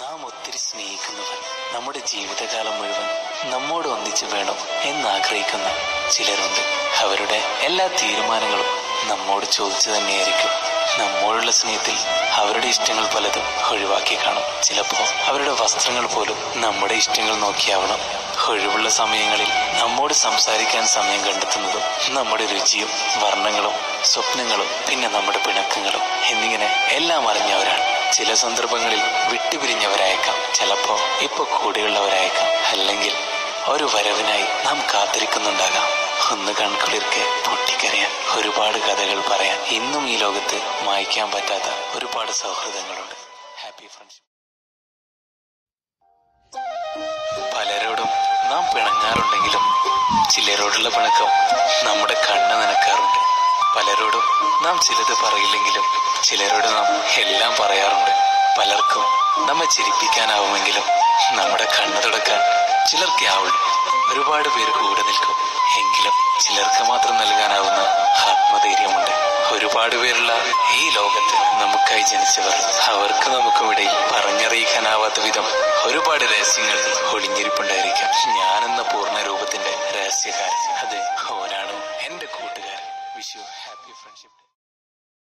നാം ഒത്തിരി സ്നേഹിക്കുന്നവർ. നമ്മുടെ ജീവിതകാലം മുഴുവൻ നമ്മോട് ഒന്നിച്ചു വേണം എന്നാഗ്രഹിക്കുന്ന ചിലരുണ്ട്. അവരുടെ എല്ലാ തീരുമാനങ്ങളും നമ്മോട് ചോദിച്ചു തന്നെയായിരിക്കും. നമ്മോടുള്ള സ്നേഹത്തിൽ അവരുടെ ഇഷ്ടങ്ങൾ പലതും ഒഴിവാക്കി കാണും. ചിലപ്പോൾ അവരുടെ വസ്ത്രങ്ങൾ പോലും നമ്മുടെ ഇഷ്ടങ്ങൾ നോക്കിയാവണം. ഒഴിവുള്ള സമയങ്ങളിൽ നമ്മോട് സംസാരിക്കാൻ സമയം കണ്ടെത്തുന്നതും നമ്മുടെ രുചിയും വർണങ്ങളും സ്വപ്നങ്ങളും പിന്നെ നമ്മുടെ പിണക്കങ്ങളും എന്നിങ്ങനെ എല്ലാം അറിഞ്ഞവരാണ് ചില സന്ദർഭങ്ങളിൽ വിട്ടുപിരിഞ്ഞവരായേക്കാം. ചിലപ്പോ ഇപ്പൊ കൂടെയുള്ളവരായേക്കാം. അല്ലെങ്കിൽ ഒരു വരവിനായി നാം കാത്തിരിക്കുന്നുണ്ടാകാം. ഒന്ന് കൺകുളിർക്കെ പൊട്ടിക്കരയാൻ. ഒരുപാട് കഥകൾ പറയാൻ ഇന്നും ഈ ലോകത്ത് മായ്ക്കാൻ പറ്റാത്ത ഒരുപാട് സൗഹൃദങ്ങളുണ്ട്. ഹാപ്പി ഫ്രണ്ട്ഷിപ്പ് പലരോടും നാം പിണങ്ങാറുണ്ടെങ്കിലും ചിലരോടുള്ള പിണക്കം നമ്മുടെ കണ്ണ് നനക്കാറുണ്ട്. പലരോടും നാം ചിലത് പറയില്ലെങ്കിലും ചിലരോട് നാം എല്ലാം പറയാറുണ്ട്. പലർക്കും നമ്മെ ചിരിപ്പിക്കാനാവുമെങ്കിലും നമ്മുടെ കണ്ണു തുടക്കാൻ ചിലർക്ക് ആവുള്ളൂ. ഒരുപാട് പേര് കൂടെ നിൽക്കും. എങ്കിലും ചിലർക്ക് മാത്രം നൽകാനാവുന്ന ആത്മധൈര്യമുണ്ട്. ഒരുപാട് പേരുള്ള ഈ ലോകത്ത് നമുക്കായി ജനിച്ചവർ അവർക്ക് നമുക്കും ഇടയിൽ പറഞ്ഞറിയിക്കാനാവാത്ത വിധം ഒരുപാട് രഹസ്യങ്ങൾ ഒളിഞ്ഞിരിപ്പുണ്ടായിരിക്കാം. ഞാനെന്ന പൂർണ രൂപത്തിന്റെ രഹസ്യകാരൻ അത് ഓരാണ് എന്റെ കൂട്ടുകാരൻ വിഷു. Happy friendship